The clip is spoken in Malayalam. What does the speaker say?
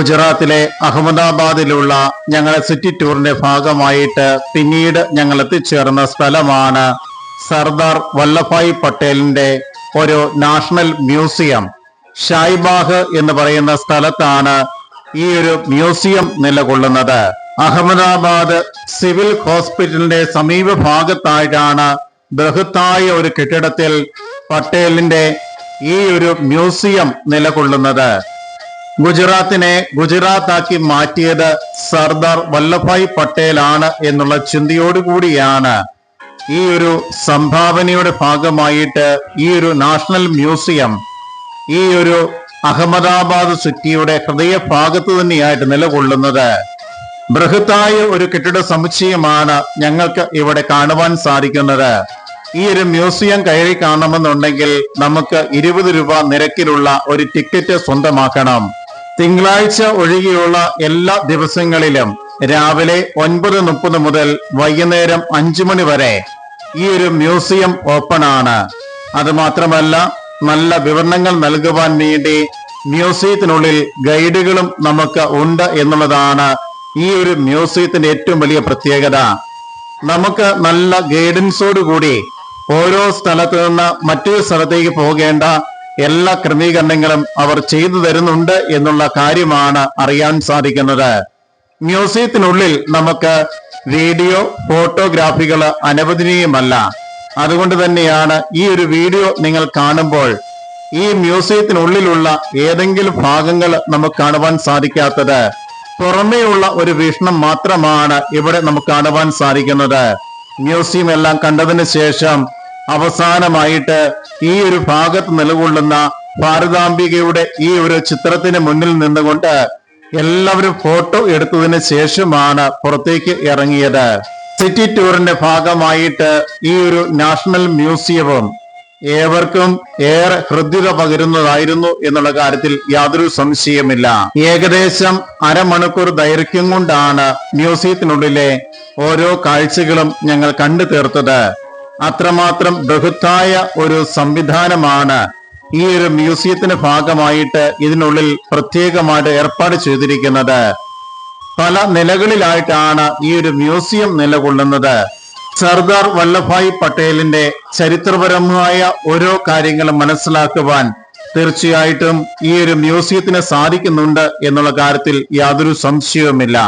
ഗുജറാത്തിലെ അഹമ്മദാബാദിലുള്ള ഞങ്ങളുടെ സിറ്റി ടൂറിന്റെ ഭാഗമായിട്ട് പിന്നീട് ഞങ്ങൾ എത്തിച്ചേർന്ന സ്ഥലമാണ് സർദാർ വല്ലഭായ് പട്ടേലിന്റെ ഒരു നാഷണൽ മ്യൂസിയം. ഷായ്ബാഗ് എന്ന് പറയുന്ന സ്ഥലത്താണ് ഈ ഒരു മ്യൂസിയം നിലകൊള്ളുന്നത്. അഹമ്മദാബാദ് സിവിൽ ഹോസ്പിറ്റലിന്റെ സമീപ ഭാഗത്തായിട്ടാണ് ബൃഹത്തായ ഒരു കെട്ടിടത്തിൽ പട്ടേലിന്റെ ഈ ഒരു മ്യൂസിയം നിലകൊള്ളുന്നത്. ഗുജറാത്തിനെ ഗുജറാത്താക്കി മാറ്റിയത് സർദാർ വല്ലഭായ് പട്ടേലാണ് എന്നുള്ള ചിന്തയോടുകൂടിയാണ് ഈ ഒരു സംഭാവനയുടെ ഭാഗമായിട്ട് ഈ ഒരു നാഷണൽ മ്യൂസിയം ഈ ഒരു അഹമ്മദാബാദ് സിറ്റിയുടെ ഹൃദയഭാഗത്ത് തന്നെയായിട്ട് നിലകൊള്ളുന്നത്. ബൃഹത്തായ ഒരു കെട്ടിട സമുച്ചയമാണ് ഞങ്ങൾക്ക് ഇവിടെ കാണുവാൻ സാധിക്കുന്നത്. ഈ ഒരു മ്യൂസിയം കയറി കാണണമെന്നുണ്ടെങ്കിൽ നമുക്ക് ഇരുപത് രൂപ നിരക്കിലുള്ള ഒരു ടിക്കറ്റ് സ്വന്തമാക്കണം. തിങ്കളാഴ്ച ഒഴികെയുള്ള എല്ലാ ദിവസങ്ങളിലും രാവിലെ ഒൻപത് മുപ്പത് മുതൽ വൈകുന്നേരം അഞ്ചു മണി വരെ ഈ ഒരു മ്യൂസിയം ഓപ്പൺ ആണ്. അത് മാത്രമല്ല നല്ല വിവരണങ്ങൾ നൽകുവാൻ വേണ്ടി മ്യൂസിയത്തിനുള്ളിൽ ഗൈഡുകളും നമുക്ക് ഉണ്ട് എന്നുള്ളതാണ് ഈ ഒരു മ്യൂസിയത്തിന്റെ ഏറ്റവും വലിയ പ്രത്യേകത. നമുക്ക് നല്ല ഗൈഡൻസോടുകൂടി ഓരോ സ്ഥലത്ത് നിന്ന് മറ്റൊരു സ്ഥലത്തേക്ക് പോകേണ്ട എല്ലാ ക്രമീകരണങ്ങളും അവർ ചെയ്തു തരുന്നുണ്ട് എന്നുള്ള കാര്യമാണ് അറിയാൻ സാധിക്കുന്നത്. മ്യൂസിയത്തിനുള്ളിൽ നമുക്ക് വീഡിയോ ഫോട്ടോഗ്രാഫികൾ അനുവദനീയമല്ല. അതുകൊണ്ട് തന്നെയാണ് ഈ ഒരു വീഡിയോ നിങ്ങൾ കാണുമ്പോൾ ഈ മ്യൂസിയത്തിനുള്ളിലുള്ള ഏതെങ്കിലും ഭാഗങ്ങൾ നമുക്ക് കാണുവാൻ സാധിക്കാത്തത്. പുറമേയുള്ള ഒരു വീക്ഷണം മാത്രമാണ് ഇവിടെ നമുക്ക് കാണുവാൻ സാധിക്കുന്നത്. മ്യൂസിയം എല്ലാം കണ്ടതിന് ശേഷം അവസാനമായിട്ട് ഈ ഒരു ഭാഗത്ത് നിലകൊള്ളുന്ന ഭാരതാംബികയുടെ ഈ ഒരു ചിത്രത്തിന് മുന്നിൽ നിന്നുകൊണ്ട് എല്ലാവരും ഫോട്ടോ എടുത്തതിന് ശേഷമാണ് പുറത്തേക്ക് ഇറങ്ങിയത്. സിറ്റി ടൂറിന്റെ ഭാഗമായിട്ട് ഈ ഒരു നാഷണൽ മ്യൂസിയവും ഏവർക്കും ഏറെ ഹൃദ്യത പകരുന്നതായിരുന്നു എന്നുള്ള കാര്യത്തിൽ യാതൊരു സംശയമില്ല ഏകദേശം അരമണിക്കൂർ ദൈർഘ്യം കൊണ്ടാണ് മ്യൂസിയത്തിനുള്ളിലെ ഓരോ കാഴ്ചകളും ഞങ്ങൾ കണ്ടു തീർത്തത്. അത്രമാത്രം ബഹുത്തായ ഒരു സംവിധാനമാണ് ഈ ഒരു മ്യൂസിയത്തിന്റെ ഭാഗമായിട്ട് ഇതിനുള്ളിൽ പ്രത്യേകമായിട്ട് ഏർപ്പാട് ചെയ്തിരിക്കുന്നത്. പല നിലകളിലായിട്ടാണ് ഈ ഒരു മ്യൂസിയം നിലകൊള്ളുന്നത്. സർദാർ വല്ലഭായ് പട്ടേലിന്റെ ചരിത്രപരമായ ഓരോ കാര്യങ്ങളും മനസ്സിലാക്കുവാൻ തീർച്ചയായിട്ടും ഈ ഒരു മ്യൂസിയത്തിന് സാധിക്കുന്നുണ്ട് എന്നുള്ള കാര്യത്തിൽ യാതൊരു സംശയവുമില്ല.